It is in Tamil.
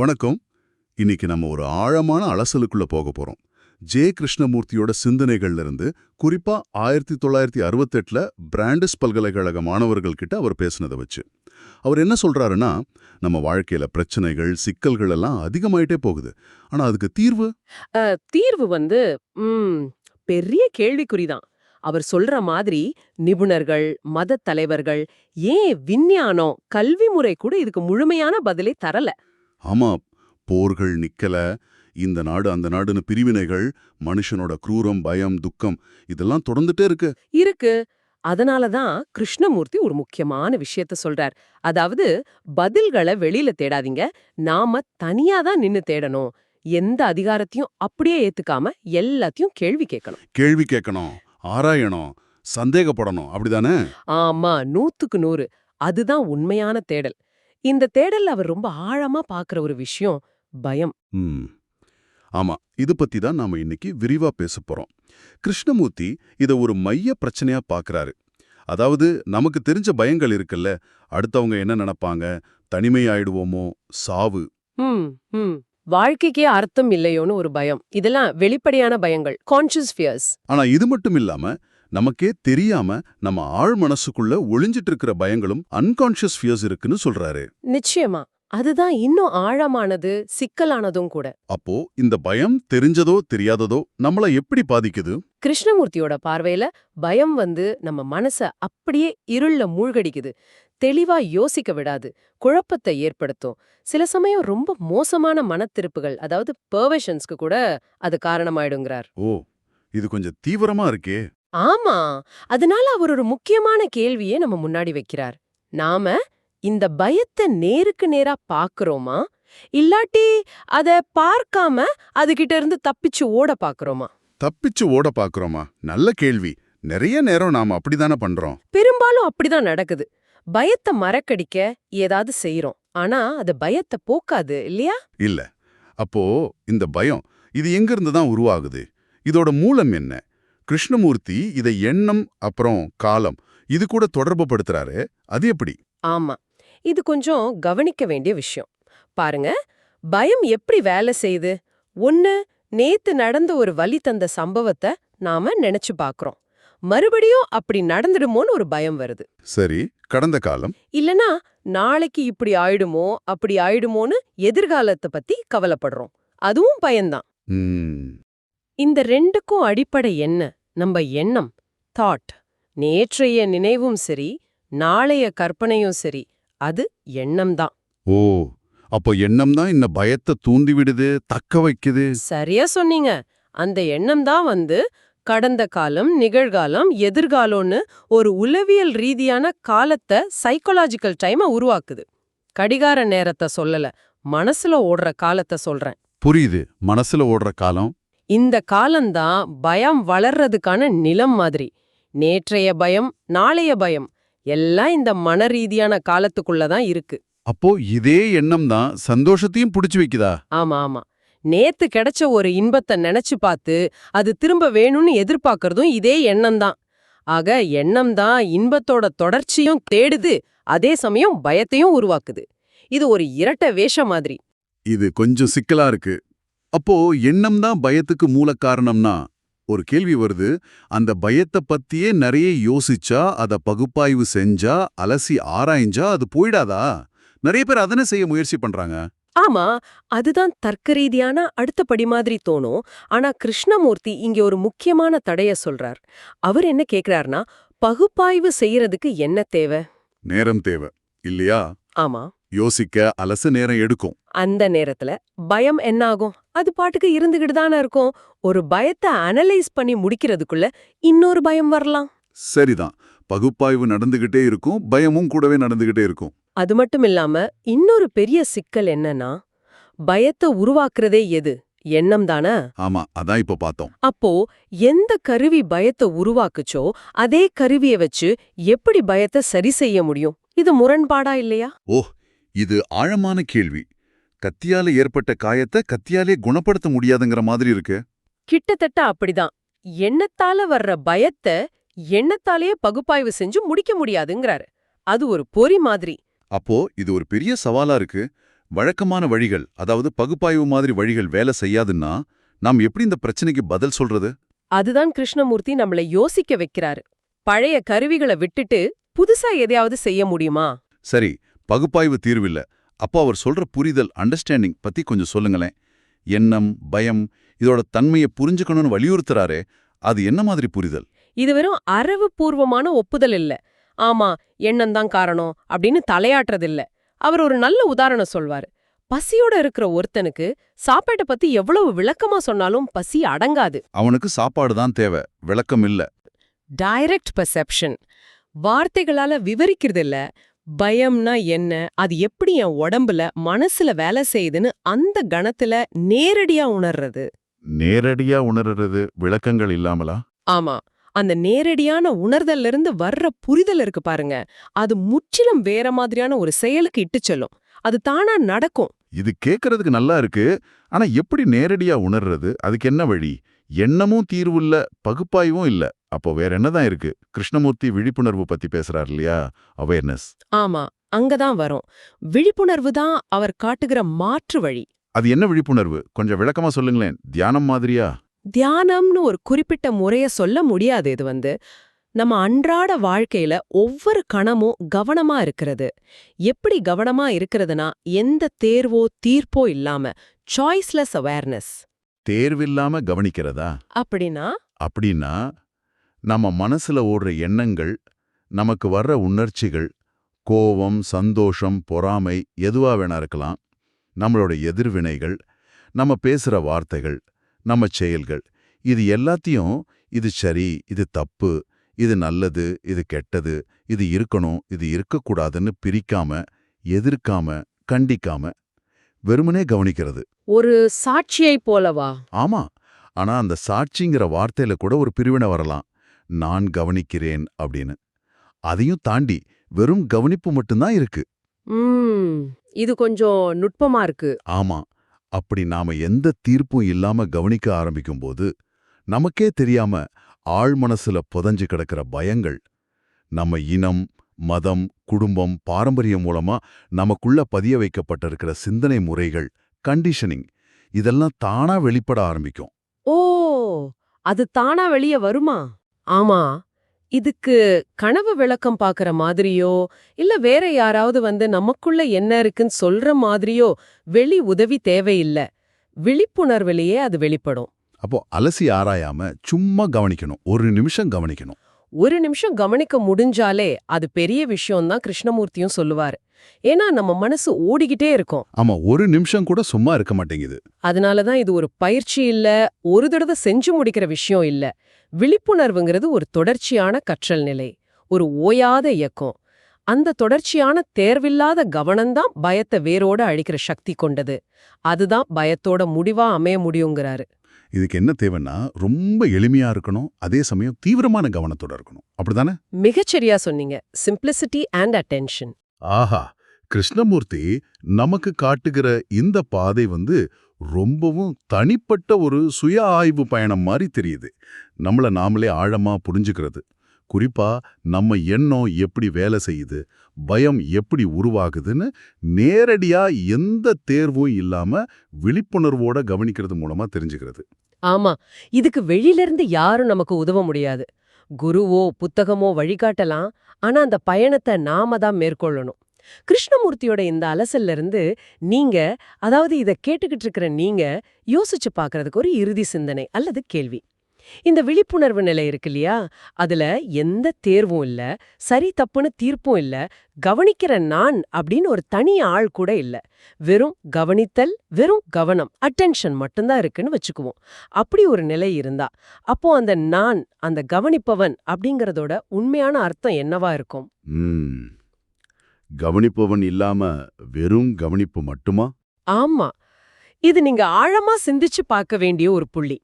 வணக்கம். இன்னைக்கு நம்ம ஒரு ஆழமான அலசலுக்குள்ள போக போறோம். ஜே கிருஷ்ணமூர்த்தியோட சிந்தனைகள்ல இருந்து குறிப்பா ஆயிரத்தி தொள்ளாயிரத்தி அறுபத்தெட்டுல பிராண்டஸ் பல்கலைக்கழக மாணவர்கள் கிட்ட அவர் பேசினதை வச்சு. அவர் என்ன சொல்றாருன்னா நம்ம வாழ்க்கையில பிரச்சனைகள் சிக்கல்கள் எல்லாம் அதிகமாயிட்டே போகுது. ஆனா அதுக்கு தீர்வு? தீர்வு வந்து பெரிய கேள்விக்குறிதான் அவர் சொல்ற மாதிரி நிபுணர்கள் மத தலைவர்கள் ஏன் விஞ்ஞானம் கல்வி முறை கூட இதுக்கு முழுமையான பதிலை தரல. ஆமா போர்கள் நிக்கல. இந்த நாடு அந்த நாடுன்னு பிரிவினைகள் மனுஷனோட குரூரம் பயம் துக்கம் இதெல்லாம் தொடர்ந்துட்டே இருக்கு. இருக்கு. அதனால தான் கிருஷ்ணமூர்த்தி ஒரு முக்கியமான விஷயத்த சொல்றார். அதாவது பதில்களை வெளியில தேடாதீங்க. நாம தனியா தான் நின்னு தேடணும். எந்த அதிகாரத்தையும் அப்படியே ஏத்துக்காம எல்லாத்தையும் கேள்வி கேட்கணும். கேள்வி கேட்கணும் ஆராயணும் சந்தேகப்படணும். அப்படிதானே? ஆமா நூத்துக்கு நூறு. அதுதான் உண்மையான தேடல். இந்த தேடல் அவர் ரொம்ப ஆழமா பாக்குற ஒரு விஷயம் பயம். ஆமா இது பத்தி தான் நாம இன்னைக்கு விரிவா பேச போறோம். கிருஷ்ணமூர்த்தி இத ஒரு மைய பிரச்சனையா பார்க்கறாரு அதாவது நமக்கு தெரிஞ்ச பயங்கள் இருக்குல்ல அடுத்தவங்க என்ன நினைப்பாங்க? தனிமையாயிடுவோமோ? சாவு. வாழ்க்கைக்கே அர்த்தம் இல்லையோன்னு ஒரு பயம். இதெல்லாம் வெளிப்படையான பயங்கள் கான்ஷியஸ் ஃபியர்ஸ் ஆனா இது மட்டும் இல்லாம நமக்கே தெரியாம நம்ம ஆழ் மனசுக்குள்ள ஒளிஞ்சிட்டு இருக்கிற பயங்களும் அன்கான்ஷியஸ் ஃபியர்ஸ் இருக்குன்னு சொல்றாரு. நிச்சயமா. அதுதான் இன்னும் ஆழமானது சிக்கலானதும் கூட. அப்போ இந்த பயம் தெரிஞ்சதோ தெரியாததோ நம்மள எப்படி பாதிக்குது? கிருஷ்ணமூர்த்தியோட பார்வையில பயம் வந்து நம்ம மனச அப்படியே இருள்ல மூழ்கடிக்குது. தெளிவா யோசிக்க விடாது. குழப்பத்தை ஏற்படுத்தும். சில சமயம் ரொம்ப மோசமான மனத்திருப்புகள் அதாவது பெர்வஷன்ஸ்க்கு கூட அது காரணமாயிடுங்கிறார். ஓ இது கொஞ்சம் தீவிரமா இருக்கே. ஆமா. அதனால அவர் ஒரு முக்கியமான கேள்வியை நம்ம முன்னாடி வைக்கிறார். நாம இந்த பயத்தை நேருக்கு நேரா பாக்குறோமா? இல்லாட்டி அத பார்க்காம அதுகிட்ட இருந்து தப்பிச்சு ஓட பாக்குறோமா? தப்பிச்சு ஓட பாக்குறோமா? நல்ல கேள்வி. நிறைய நேரம் நாம அப்படிதானே பண்றோம். பெரும்பாலும் அப்படிதான் நடக்குது. பயத்தை மறக்கடிக்க ஏதாவது செய்றோம். ஆனா அது பயத்தை போக்காது இல்லையா? இல்ல. அப்போ இந்த பயம் இது எங்கிருந்து தான் உருவாகுது? இதோட மூலம் என்ன? கிருஷ்ணமூர்த்தி இதை எண்ணம் அப்புறம் காலம் இது கூட தொடர்பு படுத்துறாரு. அது எப்படி? ஆமா. இது கொஞ்சம் கவனிக்க வேண்டிய விஷயம். பாருங்க பயம் எப்படி வேலை செய்யுது? ஒன்னு நேத்து நடந்த ஒரு வலி தந்த சம்பவத்தை நாம நினைச்சு பாக்குறோம். மறுபடியும் அப்படி நடந்துடுமோன்னு ஒரு பயம் வருது. சரி கடந்த காலம்? இல்லனா நாளைக்கு இப்படி ஆயிடுமோ அப்படி ஆயிடுமோன்னு எதிர்காலத்தை பத்தி கவலைப்படுறோம். அதுவும் பயம்தான். இந்த ரெண்டுக்கும் அடிப்படை என்ன? நம்ம எண்ணம் தாட் நேற்றைய நினைவும் சரி நாளைய கற்பனையும் சரி அது எண்ணம்தான். ஓ அப்போ எண்ணம் தான் இந்த பயத்தை தூண்டி விடுது தக்க வைக்குது? சரியா சொன்னீங்க. அந்த எண்ணம் தான் வந்து கடந்த காலம் நிகழ்காலம் எதிர்காலம்னு ஒரு உளவியல் ரீதியான காலத்தை சைக்கலாஜிக்கல் டைமை உருவாக்குது. கடிகார நேரத்தை சொல்லல மனசுல ஓடுற காலத்தை சொல்றேன். புரியுது. மனசுல ஓடுற காலம் இந்த காலம்தான் பயம் வளர்றதுக்கான நிலம் மாதிரி. நேற்றைய பயம் நாளைய பயம் எல்லாம் இந்த மன ரீதியான காலத்துக்குள்ள தான் இருக்கு. அப்போ இதே எண்ணம் தான் சந்தோஷத்தையும் புடிச்சு வைக்குதா? ஆமா ஆமா. நேத்து கிடைச்ச ஒரு இன்பத்தை நினைச்சு பார்த்து அது திரும்ப வேணும்னு எதிர்பார்க்கறதும் இதே எண்ணம் தான் ஆக எண்ணம் தான் இன்பத்தோட தொடர்ச்சியும் தேடுது அதே சமயம் பயத்தையும் உருவாக்குது. இது ஒரு இரட்டை வேஷம் மாதிரி. இது கொஞ்சம் சிக்கலா இருக்கு. அப்போ எண்ணம் தான் பயத்துக்கு மூல காரணம்னா ஒரு கேள்வி வருது. அந்த பயத்தை பத்தியே நிறைய யோசிச்சா அத பகுப்பாய்வு செஞ்சா அலசி ஆராய்ஞ்சா அது போயிடாதா? நிறைய பேர் அதனை செய்ய முயற்சி பண்றாங்க. ஆமா அதுதான் தர்க்க ரீதியான அடுத்த படி மாதிரி தோணும். ஆனா கிருஷ்ணமூர்த்தி இங்க ஒரு முக்கியமான தடைய சொல்றார். அவர் என்ன கேக்குறாருன்னா பகுப்பாய்வு செய்யறதுக்கு என்ன தேவை? நேரம் தேவை இல்லையா? ஆமா. யோசிக்க அலச நேரம் எடுக்கும். அந்த நேரத்துல பயம் என்ன ஆகும் அது பாட்டுக்கு இருந்துகிட்டு தானே இருக்கும். ஒரு பயத்தை அனலைஸ் பண்ணி முடிக்கிறதுக்குள்ள இன்னொரு பயம் வரலாம். சரிதான். பகுப்பாய்வு நடந்துகிட்டே இருக்கும் பயமும் கூடவே நடந்துகிட்டே இருக்கும். அது மட்டும் இல்லாம இன்னொரு பெரிய சிக்கல் என்னன்னா பயத்தை உருவாக்குறதே எது? எண்ணம் தானே? ஆமா அதான் இப்ப பார்த்தோம். அப்போ எந்த கருவி பயத்தை உருவாக்குச்சோ அதே கருவியை வச்சு எப்படி பயத்தை சரி செய்ய முடியும்? இது முரண்பாடா இல்லையா? ஓ இது ஆழமான கேள்வி. கத்தியால ஏற்பட்ட காயத்தை கத்தியாலே குணப்படுத்த முடியாதுங்கிற மாதிரி இருக்கு. கிட்டத்தட்ட அப்படிதான். எண்ணத்தால வர்ற பயத்தை எண்ணத்தாலேயே பகுப்பாய்வு செஞ்சு முடிக்க முடியாதுங்கிறாரு. அது ஒரு பொறி மாதிரி. அப்போ இது ஒரு பெரிய சவாலா இருக்கு. வழக்கமான வழிகள் அதாவது பகுப்பாய்வு மாதிரி வழிகள் வேலை செய்யாதுன்னா நாம் எப்படி இந்த பிரச்சனைக்கு பதில் சொல்றது? அதுதான் கிருஷ்ணமூர்த்தி நம்மள யோசிக்க வைக்கிறாரு. பழைய கருவிகளை விட்டுட்டு புதுசா எதையாவது செய்ய முடியுமா? சரி பகுப்பாய்வு தீர்வில்ல அப்போ அவர் சொல்ற புரிதல் அண்டர்ஸ்டாண்டிங் பத்தி கொஞ்சம் சொல்லுங்களேன். எண்ணம் பயம் இதோட தன்மையை புரிஞ்சுக்கணும்னு வலியுறுத்துறாரே அது என்ன மாதிரி புரிதல்? இது வெறும் அரவு பூர்வமான ஒப்புதல் இல்ல. ஆமா எண்ணம்தான் காரணம் அப்படின்னு தலையாட்டுறதில்ல. அவர் ஒரு நல்ல உதாரணம் சொல்வாரு. பசியோட இருக்கிற ஒருத்தனுக்கு சாப்பாட்டை பத்தி எவ்வளவு விளக்கமா சொன்னாலும் பசி அடங்காது. அவனுக்கு சாப்பாடு தான் தேவை விளக்கம் இல்ல. டைரக்ட் பெர்செப்ஷன் வார்த்தைகளால விவரிக்கிறது இல்ல பயம்னா என்ன? அது எப்படி என் உடம்புல மனசுல வேலை செய்யுதுன்னு அந்த கணத்துல நேரடியா உணர்றது. நேரடியா உணர்றது விளக்கங்கள் இல்லாமலா? ஆமா. அந்த நேரடியான உணர்தல்ல இருந்து வர்ற புரிதல் இருக்கு பாருங்க. அது முற்றிலும் வேற மாதிரியான ஒரு செயலுக்கு இட்டு செல்லும். அது தானா நடக்கும். இது கேட்கறதுக்கு நல்லா இருக்கு. ஆனா எப்படி நேரடியா உணர்றது? அதுக்கு என்ன வழி? எண்ணமும் தீர்வு இல்ல பகுப்பாய்வும் இல்ல. அப்போ வேற என்னதான் இருக்கு? கிருஷ்ணமூர்த்தி விழிப்புணர்வு பத்தி பேசுறாரு இல்லையா? அவேர்னஸ் ஆமா அங்கதான் வரும். விழிப்புணர்வு தான் அவர் காட்டுகிற மாற்று வழி. அது என்ன விழிப்புணர்வு? கொஞ்சம் விளக்கமா சொல்லுங்களேன். தியானம் மாதிரியா? தியானம்னு ஒரு குறிப்பிட்ட முறைய சொல்ல முடியாது இது வந்து. நம்ம அன்றாட வாழ்க்கையில ஒவ்வொரு கணமும் கவனமா இருக்கிறது. எப்படி கவனமா இருக்கிறதுனா எந்த தேர்வோ தீர்ப்போ இல்லாம சாய்ஸ்லெஸ் அவேர்னஸ் தேர்வில்லாம கவனிக்கிறதா? அப்படின்னா? அப்படின்னா நம்ம மனசுல ஓடுற எண்ணங்கள் நமக்கு வர்ற உணர்ச்சிகள் கோபம் சந்தோஷம் பொறாமை எதுவா வேணா இருக்கலாம். நம்மளோட எதிர்வினைகள் நம்ம பேசுற வார்த்தைகள் நம்ம செயல்கள் இது எல்லாத்தையும் இது சரி இது தப்பு இது நல்லது இது கெட்டது இது இருக்கணும் இது இருக்கக்கூடாதுன்னு பிரிக்காம எதிர்க்காம கண்டிக்காம வெறுமனே கவனிக்கிறது. ஒரு சாட்சியை போலவா? ஆமா. ஆனா அந்த சாட்சிங்கிற வார்த்தையில கூட ஒரு பிரிவினை வரலாம். நான் கவனிக்கிறேன் அப்படின்னு. அதையும் தாண்டி வெறும் கவனிப்பு மட்டும்தான் இருக்கு. இது கொஞ்சம் நுட்பமா இருக்கு. ஆமா அப்படி நாம எந்த தீர்ப்பும் இல்லாம கவனிக்க ஆரம்பிக்கும்போது நமக்கே தெரியாம ஆழ் மனசுல புதஞ்சு கிடக்கிற பயங்கள் நம்ம இனம் மதம் குடும்பம் பாரம்பரியம் மூலமா நமக்குள்ள பதிய வைக்கப்பட்டிருக்கிற சிந்தனை முறைகள் கண்டிஷனிங் இதெல்லாம் தானா வெளிப்பட ஆரம்பிக்கும். ஓ அது தானா வெளிய வருமா? ஆமா இதுக்கு கனவு விளக்கம் பாக்குற மாதிரியோ இல்ல வேற யாராவது வந்து நமக்குள்ள என்ன இருக்குன்னு சொல்ற மாதிரியோ வெளி உதவி தேவையில்ல. விழிப்புணர்விலேயே அது வெளிப்படும். அப்போ அலசி ஆராயாம சும்மா கவனிக்கணும். ஒரு நிமிஷம் கவனிக்கணும். ஒரு நிமிஷம் கவனிக்க முடிஞ்சாலே அது பெரிய விஷயம் தான் கிருஷ்ணமூர்த்தியும் சொல்லுவாரு. ஏன்னா நம்ம மனசு ஓடிக்கிட்டே இருக்கும். ஆமா ஒரு நிமிஷம் கூட சும்மா இருக்க மாட்டேங்குது. அதனாலதான் இது ஒரு பயிற்சி இல்ல ஒரு தடவை செஞ்சு முடிக்கிற விஷயம் இல்ல. விழிப்புணர்வுங்கிறது ஒரு தொடர்ச்சியான கற்றல் நிலை ஒரு ஓயாத இயக்கம். அந்த தொடர்ச்சியான தேர்வில்லாத கவனம்தான் பயத்தை வேரோட அழிக்கிற சக்தி கொண்டது. அதுதான் பயத்தோட முடிவா அமைய முடியுங்கிறாரு. இதுக்கு என்ன தேவைன்னா ரொம்ப எளிமையா இருக்கணும் அதே சமயம் தீவிரமான கவனத்தோட இருக்கணும். அப்படிதானே மிகச்சரியா சொன்னீங்க. சிம்பிளிசிட்டி அண்ட் அட்டென்ஷன் ஆஹா கிருஷ்ணமூர்த்தி நமக்கு காட்டுகிற இந்த பாதை வந்து ரொம்பவும் தனிப்பட்ட ஒரு சுய ஆய்வு பயணம் மாதிரி தெரியுது. நம்மள நாமளே ஆழமா புரிஞ்சுக்கிறது. குறிப்பா நம்ம எண்ணம் எப்படி வேலை செய்யுது பயம் எப்படி உருவாகுதுன்னு நேரடியா எந்த தேர்வும் இல்லாம விழிப்புணர்வோட கவனிக்கிறது மூலமா தெரிஞ்சுக்கிறது. ஆமா இதுக்கு வெளியிலிருந்து யாரும் நமக்கு உதவ முடியாது. குருவோ புத்தகமோ வழிகாட்டலாம். ஆனா அந்த பயணத்தை நாம தான் மேற்கொள்ளணும். கிருஷ்ணமூர்த்தியோட இந்த அலசல்ல இருந்து நீங்க அதாவது இத கேட்டுக்கிட்டு இருக்கிற நீங்க யோசிச்சு பார்க்கறதுக்கு ஒரு இறுதி சிந்தனை அல்லது கேள்வி. இந்த விழிப்புணர்வு நிலை இருக்கு இல்லையா? அதுல எந்த தேர்வும் இல்ல சரி தப்புன்னு தீர்ப்பும் இல்ல கவனிக்கிற நான் அப்படின்னு ஒரு தனி ஆள் கூட இல்ல. வெறும் கவனித்தல் வெறும் கவனம் அட்டென்ஷன் மட்டும்தான் இருக்குன்னு வச்சுக்குவோம். அப்படி ஒரு நிலை இருந்தா அப்போ அந்த நான் அந்த கவனிப்பவன் அப்படிங்கறதோட உண்மையான அர்த்தம் என்னவா இருக்கும்? கவனிப்பவன் இல்லாம வெறும் கவனிப்பு மட்டுமா? ஆமா. இது நீங்க ஆழமா சிந்திச்சு பார்க்க வேண்டிய ஒரு புள்ளி.